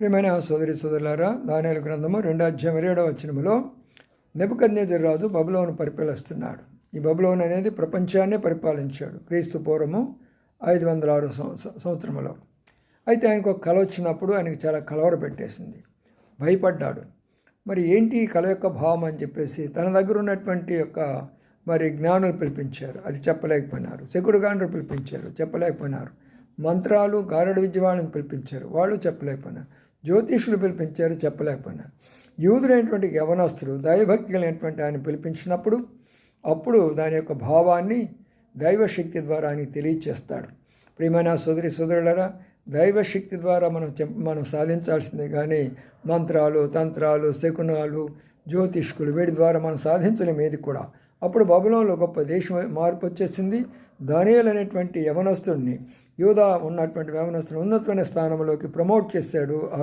ప్రియమైన సోదరి సోదరులారా దానియాల గ్రంథము రెండో అధ్యాయం ఏడవ వచనములో నెబుకద్నేజర్ రాజు బబులోను పరిపాలిస్తున్నాడు. ఈ బబులోన్ అనేది ప్రపంచాన్నే పరిపాలించాడు క్రీస్తు పూర్వము ఐదు వందల ఆరు సంవ- సంవత్సరములో. అయితే ఆయనకు ఒక కళ వచ్చినప్పుడు ఆయనకు చాలా కలవర పెట్టేసింది. భయపడ్డాడు. మరి ఏంటి ఈ కళ యొక్క భావం అని చెప్పేసి తన దగ్గర ఉన్నటువంటి యొక్క మరి జ్ఞానులు పిలిపించారు. అది చెప్పలేకపోయినారు. శకుడుగాండ్రు పిలిపించారు. చెప్పలేకపోయినారు. మంత్రాలు గారడు విద్య వాళ్ళని పిలిపించారు. వాళ్ళు చెప్పలేకపోయినారు. జ్యోతిషులు పిలిపించారు చెప్పలేకపోయినా. యూదులైనటువంటి యవనస్తులు దైవభక్తి కలిగినటువంటి ఆయన పిలిపించినప్పుడు అప్పుడు దాని యొక్క భావాన్ని దైవశక్తి ద్వారా ఆయనకి తెలియచేస్తాడు. ప్రియమైన సోదరి సోదరులరా దైవశక్తి ద్వారా మనం చెప్ మనం సాధించాల్సిందే కానీ మంత్రాలు తంత్రాలు శకునాలు జ్యోతిష్కులు వీటి ద్వారా మనం సాధించలేము ఏది కూడా. అప్పుడు బబులంలో గొప్ప దేశం మార్పు వచ్చేసింది. దానియల్ అనేటువంటి యవనస్తుడిని యూదా ఉన్నటువంటి యవనస్తుని ఉన్నతమైన స్థానంలోకి ప్రమోట్ చేశాడు.